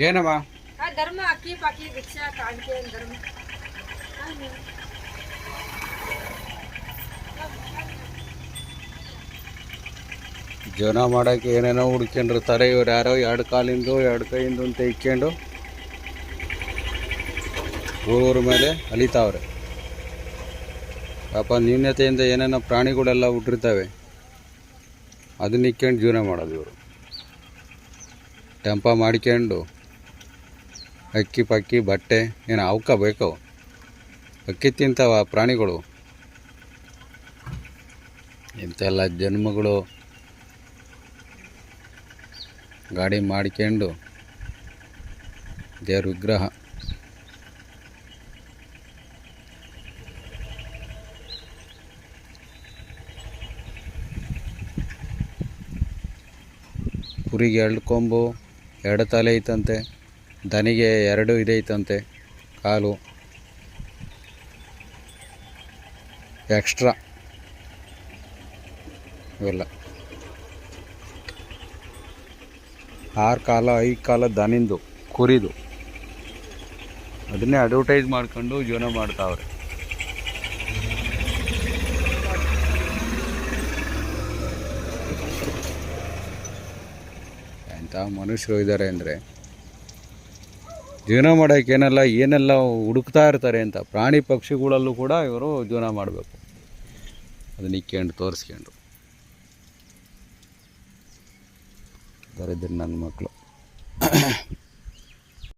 ಏನಮ್ಮ ಆ ಧರ್ಮ ಅಕ್ಕಿ ಪಾಕಿ ಭಿಕ್ಷಾ ಕಾಣಿಕೆ ಧರ್ಮ? ಜೀವನ ಮಾಡಕ್ಕೆ ಏನೇನೋ ಹುಡ್ಕೊಂಡಿರ್ತಾರೆ ಇವ್ರು ಯಾರೋ ಎರಡು ಕಾಲಿಂದು ಎರಡು ಕೈಯಿಂದ ಅಂತ ಇಕ್ಕೊಂಡು ಊರೂರ ಮೇಲೆ ಅಲಿತಾವ್ರೆ. ಪಾಪ ನ್ಯೂನ್ಯತೆಯಿಂದ ಏನೇನೋ ಪ್ರಾಣಿಗಳೆಲ್ಲ ಹುಟ್ಟಿರ್ತವೆ. ಅದನ್ನ ಇಕ್ಕೊಂಡು ಜೀವನ ಮಾಡೋದು ಇವರು. ಟೆಂಪ ಮಾಡ್ಕೊಂಡು ಅಕ್ಕಿ ಪಕ್ಕಿ ಬಟ್ಟೆ, ಏನು ಅವಕ್ಕ ಬೇಕು? ಅಕ್ಕಿ ತಿಂತಾವ ಪ್ರಾಣಿಗಳು? ಇಂಥೆಲ್ಲ ಜನ್ಮಗಳು ಗಾಡಿ ಮಾಡ್ಕೊಂಡು ದೇವ್ರ ವಿಗ್ರಹ. ಕುರಿಗೆ ಎರಡು ಕೊಂಬು, ಎರಡು ತಲೆ ಐತಂತೆ. ದನಿಗೆ ಎರಡು ಇದೈತಂತೆ, ಕಾಲು. ಎಕ್ಸ್ಟ್ರಾ. ಇವೆಲ್ಲ. ಆರು ಕಾಲ ಐದು ಕಾಲ ದನಿಂದು, ಕುರಿದು. ಅದನ್ನೇ ಅಡ್ವರ್ಟೈಸ್ ಮಾಡ್ಕೊಂಡು ಜೀವನ ಮಾಡ್ತಾವ್ರೆ. ಎಂಥ ಮನುಷ್ಯರು ಇದ್ದಾರೆ ಅಂದರೆ ಜೀವನ ಮಾಡೋಕೆ ಏನೆಲ್ಲ ಏನೆಲ್ಲ ಹುಡುಕ್ತಾ ಇರ್ತಾರೆ ಅಂತ ಪ್ರಾಣಿ ಪಕ್ಷಿಗಳಲ್ಲೂ ಕೂಡ ಇವರು ಜೀವನ ಮಾಡಬೇಕು. ಅದನ್ನ ಇಕ್ಕೊಂಡು ತೋರಿಸ್ಕೊಂಡು. ಬರೆದ್ರೆ ನನ್ನ ಮಕ್ಕಳು